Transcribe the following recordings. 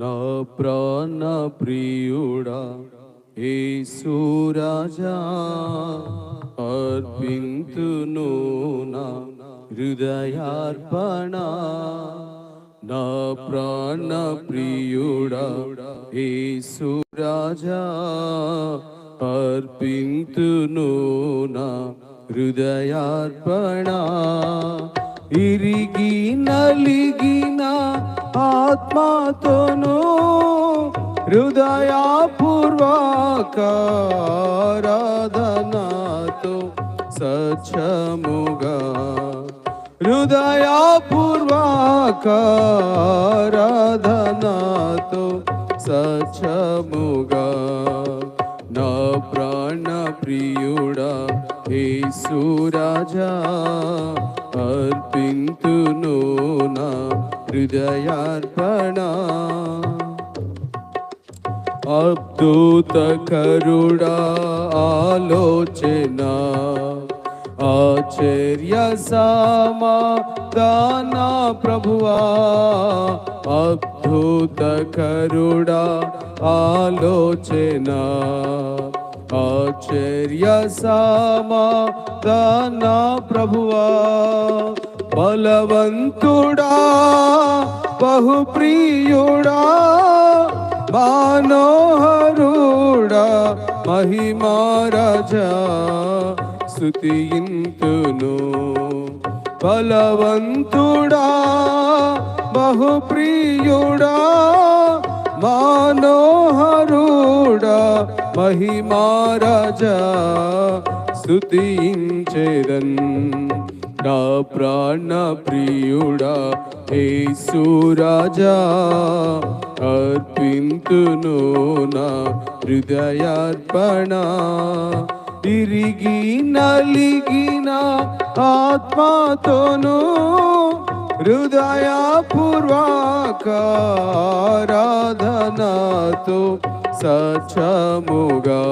నా ప్రాణ ప్రియుడా ఏ సూరాజా అర్పింతును నా హృదయార్పణ. నా ప్రాణ ప్రియుడా ఏ సూరాజా అర్పింతును నా హృదయార్పణ. ఇరిగి నలిగి నలిగిన ఆత్మతోను హృదయపూర్వకారాధనతో సచ్చముగా హృదయపూర్వకారాధనతో సచ్చముగా నా ప్రాణ ప్రియుడా యేసు రాజా అర్పింతును నా హృదయార్పణ అద్భుత కరుడా ఆలోచన ఆశ్చర్య సమాధాన ప్రభువా అద్భుత కరుడా ఆలోచన ఆశ్చర్య సమాధాన ప్రభువా బలవంతుడా బహుప్రియుడా మనోహరుడా మహిమారాజా స్థుతింతును బలవంతుడా బహుప్రియుడా మనోహరుడా మహిమారాజా స్థుతించేదన్ నా ప్రాణ ప్రియుడా యేసు రాజా అర్పింతును నా హృదయార్పణ. తిరిగి నలిగిన ఆత్మతోను హృదయపూర్వకారాధనతో సచముగా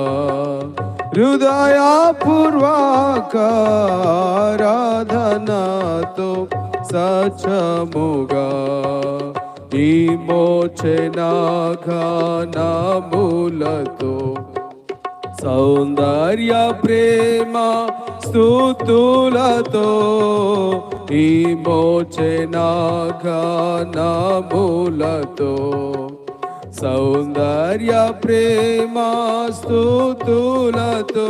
హృదయపూర్వకారాధనతో సచముగా ఈ మోచనాఘనములతో సౌందర్య ప్రేమ స్థుతులతో ఈ మోచనాఘనములతో సౌందర్య ప్రేమ స్థుతులతో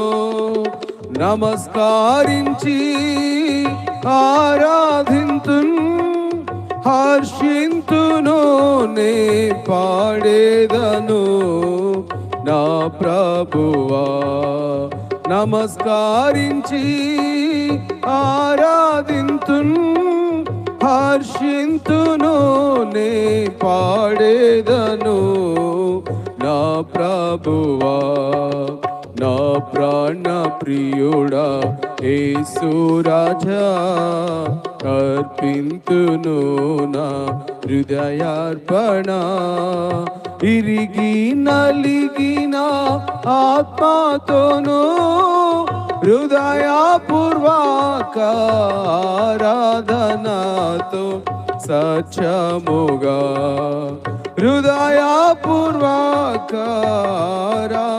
నమస్కారించి ఆరాధింతు హర్షింతును నే పాడేదను నా ప్రభువా. నమస్కారించి ఆరాధింతును హర్షింతును నే పాడేదను. నా ప్రభువా నా ప్రాణ ప్రియుడా ఏ రాజా అర్పింతును నా హృదయార్పణ. ఇరిగి నలిగిన ఆత్మతోను హృదయపూర్వకారాధనతో సచముగా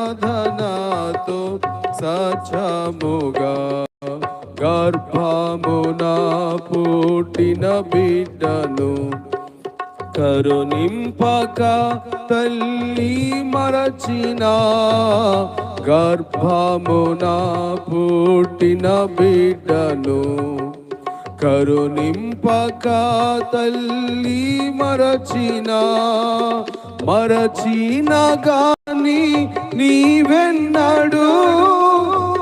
హృదయపూర్వకారాధనతో సచముగా గర్భమున పుట్టిన బిడ్డను కరుణింపక తల్లి మరచిన గర్భమున పుట్టిన బిడ్డను. కరుణింపక తల్లి మరచిన మరచిన గాని నీవెన్నడు.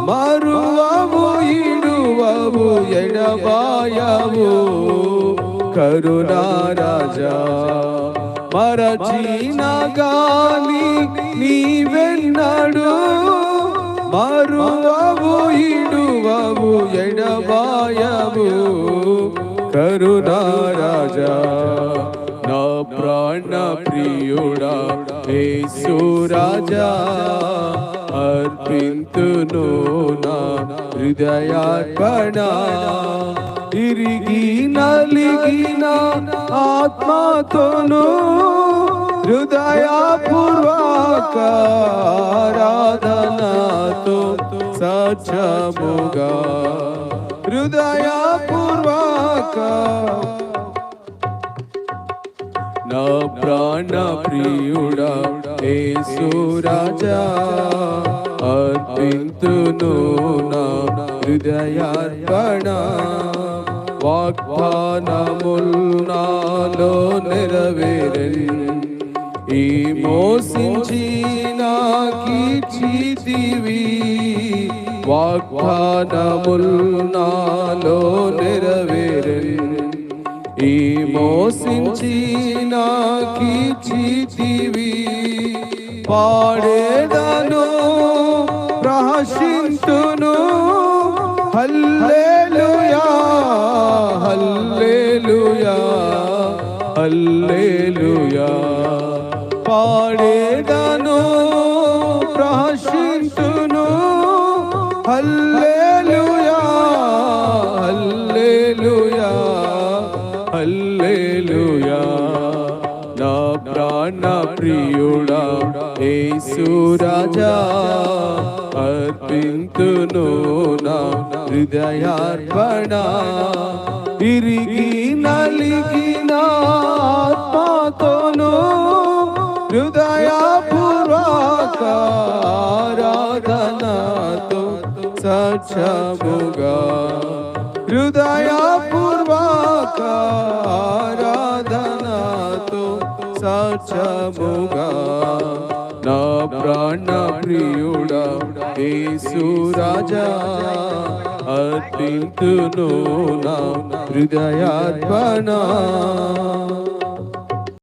మరువవు ఇడువవు ఎడబాయవు. కరుణా రాజా మరచిన గాని నీవెన్నడు మరువవు ఇడువవు ఎడబాయవు. కరుణా రాజా నా ప్రాణ ప్రియుడా యేసు రాజా అర్పింతును నా హృదయార్పణ. తిరిగి నలిగిన ఆత్మతోను హృదయపూర్వక ఆరాధనతో సత్యముగా హృదయపూర్వక నా ప్రాణ ప్రియుడా ఏ సూరాజా అర్పింతును నా హృదయార్పణ వాగ్దానముల్ నాలో ఈ మోసించి నాకీచితివి వాగ్దానముల్ నాలో నెరవేరన్. ఈ మోసించి నాకీచితివి పాడేదను ప్రహసింతును హల్లే ప్రియుడా యేసు రాజా అర్పింతును నా హృదయార్పణ. ఇరిగి నలిగిన ఆత్మతోను హృదయపూర్వక ఆరాధనతో సత్యముగా హృదయపూర్వక ఆరాధనతో సత్యముగా నా ప్రాణ ప్రియుడా యేసు రాజా అర్పింతును నా హృదయార్పణ